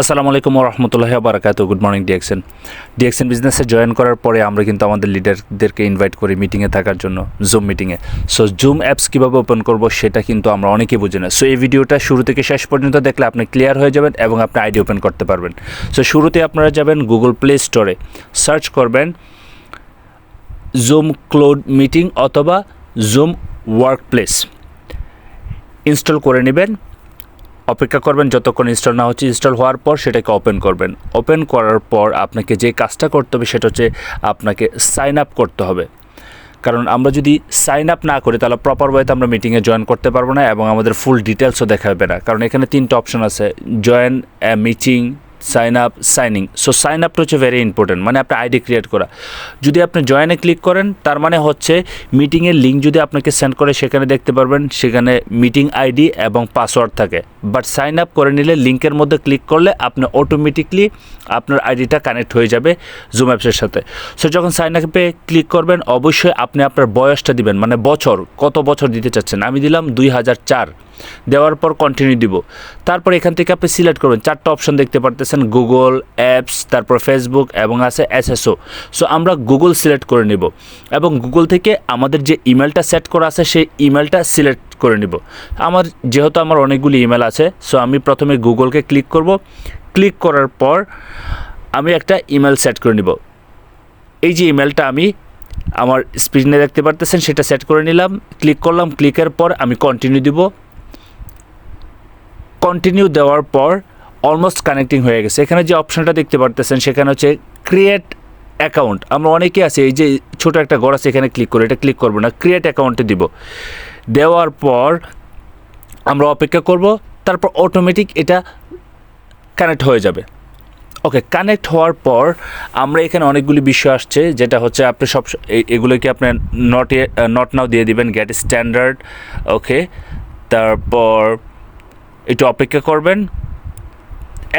আসসালামু আলাইকুম রহমতুল্লাহ বারাকাত good morning ডিএক্সেন ডিএক্সেন বিজনেসে জয়েন করার পরে আমরা কিন্তু আমাদের লিডারদেরকে ইনভাইট করি মিটিংয়ে থাকার জন্য জুম মিটিংয়ে সো জুম অ্যাপস কীভাবে ওপেন করব সেটা কিন্তু আমরা অনেকেই বুঝি না। সো এই ভিডিওটা শুরু থেকে শেষ পর্যন্ত দেখলে আপনি ক্লিয়ার হয়ে যাবেন এবং আপনি আইডি ওপেন করতে পারবেন। সো শুরুতে আপনারা যাবেন গুগল প্লে স্টোরে সার্চ করবেন জুম ক্লোড মিটিং অথবা জুম ওয়ার্ক প্লেস ইনস্টল করে নেবেন। অপেক্ষা করবেন যতক্ষণ ইনস্টল না হচ্ছে ইনস্টল হওয়ার পর সেটাকে ওপেন করবেন। ওপেন করার পর আপনাকে যে কাজটা করতে হবে সেটা হচ্ছে আপনাকে সাইন আপ করতে হবে। কারণ আমরা যদি সাইন আপ না করি, তাহলে প্রপার ওয়েতে আমরা মিটিংয়ে জয়েন করতে পারব না এবং আমাদের ফুল ডিটেলসও দেখাবে না। কারণ এখানে তিনটা অপশন আছে join meeting sign up signing so sign আপটা হচ্ছে ভেরি ইম্পর্টেন্ট মানে আপনি আইডি ক্রিয়েট করা। যদি আপনি জয়েনে ক্লিক করেন, তার মানে হচ্ছে মিটিংয়ের লিঙ্ক যদি আপনাকে সেন্ড করে, সেখানে দেখতে পারবেন, সেখানে মিটিং আইডি এবং পাসওয়ার্ড থাকে। বাট সাইন আপ করে নিলে লিঙ্কের মধ্যে ক্লিক করলে আপনি অটোমেটিকলি আপনার আইডিটা কানেক্ট হয়ে যাবে জুম অ্যাপসের সাথে। সো যখন সাইন আপে ক্লিক করবেন, অবশ্যই আপনি আপনার বয়সটা দিবেন মানে বছর, কত বছর দিতে চাচ্ছেন? আমি দিলাম দুই হাজার চার। দেওয়ার পর কন্টিনিউ দিব। তারপর এখান থেকে আপনি সিলেক্ট করবেন চারটা অপশন দেখতে পারতেছেন গুগল অ্যাপস তারপর ফেসবুক এবং আছে এসএসও সো আমরা গুগল সিলেক্ট করে নিব। এবং গুগল থেকে আমাদের যে ইমেলটা সেট করা আছে, সেই ইমেলটা সিলেক্ট করে নিব। আমার যেহেতু আমার অনেকগুলি ইমেল আছে সো আমি প্রথমে গুগলকে ক্লিক করব। ক্লিক করার পর আমি একটা ইমেল সেট করে নিব। এই যে ইমেলটা আমি আমার স্ক্রিনে দেখতে পারতেছেন, সেটা সেট করে নিলাম। ক্লিক করলাম ক্লিকের পর আমি কন্টিনিউ দিব। কন্টিনিউ দেওয়ার পর অলমোস্ট কানেক্টিং হয়ে গেছে। এখানে যে অপশানটা দেখতে পারতেছেন, সেখানে হচ্ছে ক্রিয়েট অ্যাকাউন্ট আমরা অনেকে আছে, এই যে ছোটো একটা ঘর আছে, এখানে ক্লিক করে। এটা ক্লিক করব না ক্রিয়েট অ্যাকাউন্টে দিব। দেওয়ার পর আমরা অপেক্ষা করব, তারপর অটোমেটিক এটা কানেক্ট হয়ে যাবে। ওকে কানেক্ট হওয়ার পর আমরা এখানে অনেকগুলি বিষয় আসছে, যেটা হচ্ছে আপনি সব এগুলোকে আপনি নট নট নাও দিয়ে দিবেন গেট স্ট্যান্ডার্ড ওকে তারপর একটু অপেক্ষা করবেন।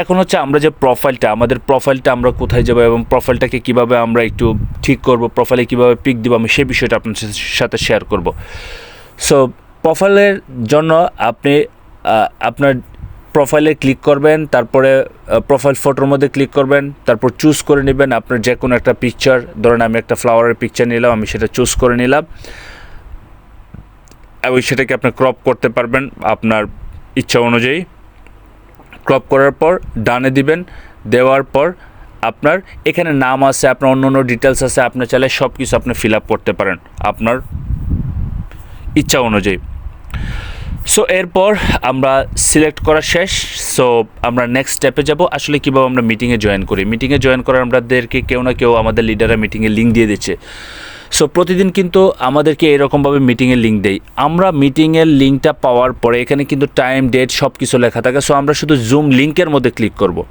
এখন হচ্ছে আমরা যে প্রোফাইলটা আমাদের প্রোফাইলটা আমরা কোথায় যাব এবং প্রোফাইলটাকে কীভাবে আমরা একটু ঠিক করব প্রোফাইলে কীভাবে পিক দিব, আমি সেই বিষয়টা আপনার সাথে শেয়ার করব। সো প্রোফাইলের জন্য আপনি আপনার প্রোফাইলে ক্লিক করবেন, তারপরে প্রোফাইল ফটোর মধ্যে ক্লিক করবেন, তারপর চুজ করে নেবেন আপনার যে কোনো একটা পিকচার ধরেন, আমি একটা ফ্লাওয়ারের পিকচার নিলাম, আমি সেটা চুজ করে নিলাম। এবং সেটাকে আপনি ক্রপ করতে পারবেন আপনার ইচ্ছা অনুযায়ী। ক্রপ করার পর, ডানে দিবেন, দেওয়ার পর আপনার এখানে নাম আছে, আপনার অন্য অন্য ডিটেলস আছে, আপনি চাইলে সব কিছু আপনি ফিল আপ করতে পারেন। আপনার ইচ্ছা অনুযায়ী। সো এরপর আমরা সিলেক্ট করা শেষ। সো আমরা নেক্সট স্টেপে যাব। আসলে কীভাবে আমরা মিটিংয়ে জয়েন করি? মিটিংয়ে জয়েন করার আমাদেরকে কেউ না কেউ আমাদের লিডাররা মিটিংয়ে লিঙ্ক দিয়ে দিচ্ছে। সো প্রতিদিন কিন্তু আমাদেরকে এরকমভাবে মিটিংয়ের লিঙ্ক দেয়। আমরা মিটিংয়ের লিঙ্কটা পাওয়ার পরে এখানে কিন্তু টাইম ডেট সব কিছু লেখা থাকে। সো আমরা শুধু জুম লিঙ্কের মধ্যে ক্লিক করব।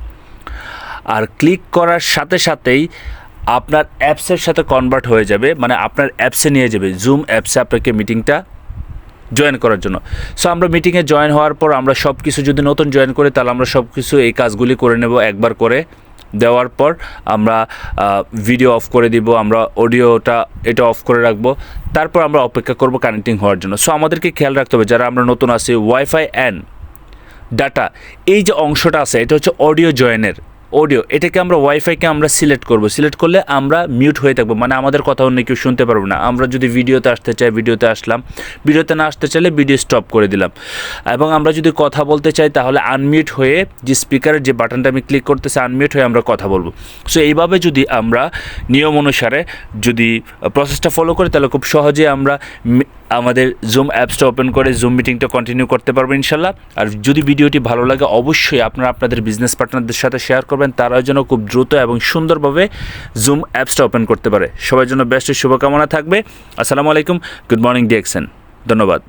আর ক্লিক করার সাথে সাথেই আপনার অ্যাপসের সাথে কনভার্ট হয়ে যাবে মানে আপনার অ্যাপসে নিয়ে যাবে জুম অ্যাপসে আপনাকে মিটিংটা জয়েন করার জন্য। সো আমরা মিটিংয়ে জয়েন হওয়ার পর আমরা সব কিছু যদি নতুন জয়েন করি, তাহলে আমরা সব কিছু এই কাজগুলি করে নেব একবার করে। দেওয়ার পর আমরা ভিডিও অফ করে দিব, আমরা অডিওটা এটা অফ করে রাখব। তারপর আমরা অপেক্ষা করব কানেক্টিং হওয়ার জন্য। সো আমাদেরকে খেয়াল রাখতে হবে, যারা আমরা নতুন আছি ওয়াইফাই অ্যান্ড ডাটা এই যে অংশটা আছে, এটা হচ্ছে অডিও জয়েনের অডিও, এটাকে আমরা ওয়াইফাইকে আমরা সিলেক্ট করব। সিলেক্ট করলে আমরা মিউট হয়ে থাকব। মানে আমাদের কথা অন্য কেউ শুনতে পারব না। আমরা যদি ভিডিওতে আসতে চাই, ভিডিওতে আসলাম। ভিডিওতে না আসতে চাইলে ভিডিও স্টপ করে দিলাম। এবং আমরা যদি কথা বলতে চাই, তাহলে আনমিউট হয়ে যে স্পিকারের যে বাটনটা আমি ক্লিক করতেছি আনমিউট হয়ে আমরা কথা বলব। সো এইভাবে যদি আমরা নিয়ম অনুসারে যদি প্রসেসটা ফলো করি, তাহলে খুব সহজে আমরা আমাদের জুম অ্যাপসটা ওপেন করে জুম মিটিংটা কন্টিনিউ করতে পারব ইনশাল্লাহ। আর যদি ভিডিওটি ভালো লাগে, অবশ্যই আপনারা আপনাদের বিজনেস পার্টনারদের সাথে শেয়ার করবেন। তারাও যেন খুব দ্রুত এবং সুন্দরভাবে জুম অ্যাপসটা ওপেন করতে পারে। সবার জন্য ব্যস্ট শুভকামনা থাকবে। আসসালামু আলাইকুম। গুড মর্নিং ডিএক্সেন ধন্যবাদ।